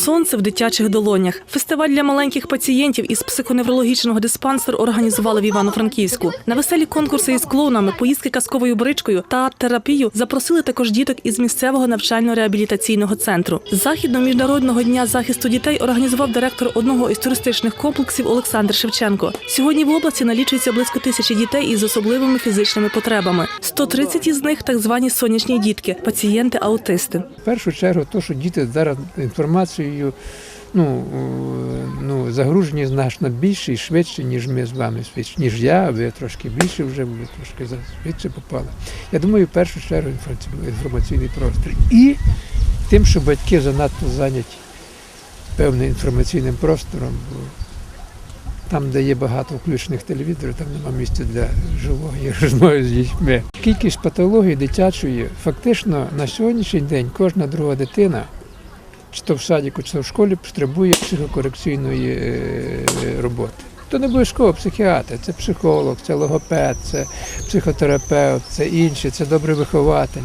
Сонце в дитячих долонях. Фестиваль для маленьких пацієнтів із психоневрологічного диспансеру організували в Івано-Франківську. На веселі конкурси із клоунами, поїздки казковою бричкою та арт-терапію запросили також діток із місцевого навчально-реабілітаційного центру. Захід міжнародного дня захисту дітей організував директор одного із туристичних комплексів Олександр Шевченко. Сьогодні в області налічується близько тисячі дітей із особливими фізичними потребами. 130 із них так звані сонячні дітки, пацієнти-аутисти. В першу чергу, то, що діти зараз інформацією ну, е, ну, загружені значно більше і швидше, ніж ми з вами ніж я, ви трошки більше вже, ви трошки швидше попали. Я думаю, в першу чергу інформаційний простір. І тим, що батьки занадто зайняті певним інформаційним простором, бо там, де є багато включених телевізорів, там нема місця для живої розмови з дітьми. Кількість патологій дитячої фактично на сьогоднішній день кожна друга дитина, чи то в садіку, чи то в школі, потребує психокорекційної е, роботи. То не обов'язково психіатр, це психолог, це логопед, це психотерапевт, це інші, це добрий вихователь.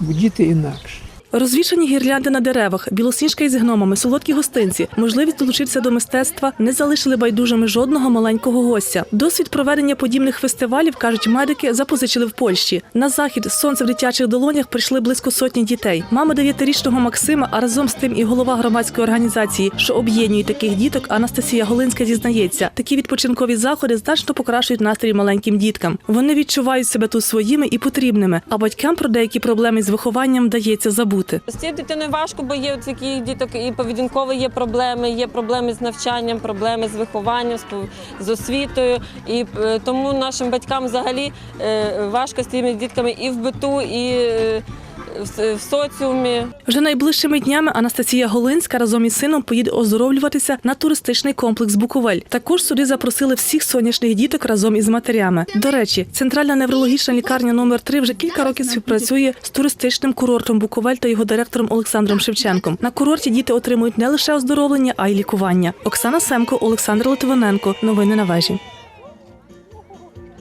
Діти інакше. Розвішані гірлянди на деревах, білосніжка із гномами, солодкі гостинці, можливість долучитися до мистецтва не залишили байдужими жодного маленького гостя. Досвід проведення подібних фестивалів, кажуть медики, запозичили в Польщі. На захід сонце в дитячих долонях прийшли близько сотні дітей. Мама дев'ятирічного Максима, а разом з тим і голова громадської організації, що об'єднує таких діток, Анастасія Голинська зізнається, такі відпочинкові заходи значно покращують настрій маленьким діткам. Вони відчувають себе тут своїми і потрібними, а батькам про деякі проблеми з вихованням вдається забути. З цією дитиною важко, бо є такі діток і поведінкові є проблеми, є проблеми з навчанням, проблеми з вихованням, з освітою. І е, тому нашим батькам взагалі е, важко з тими дітками і в биту, і е, в соціумі. Вже найближчими днями Анастасія Голинська разом із сином поїде оздоровлюватися на туристичний комплекс Буковель. Також сюди запросили всіх сонячних діток разом із матерями. До речі, центральна неврологічна лікарня номер 3 вже кілька років співпрацює з туристичним курортом Буковель та його директором Олександром Шевченком. На курорті діти отримують не лише оздоровлення, а й лікування. Оксана Семко, Олександр Литвиненко. Новини на вежі.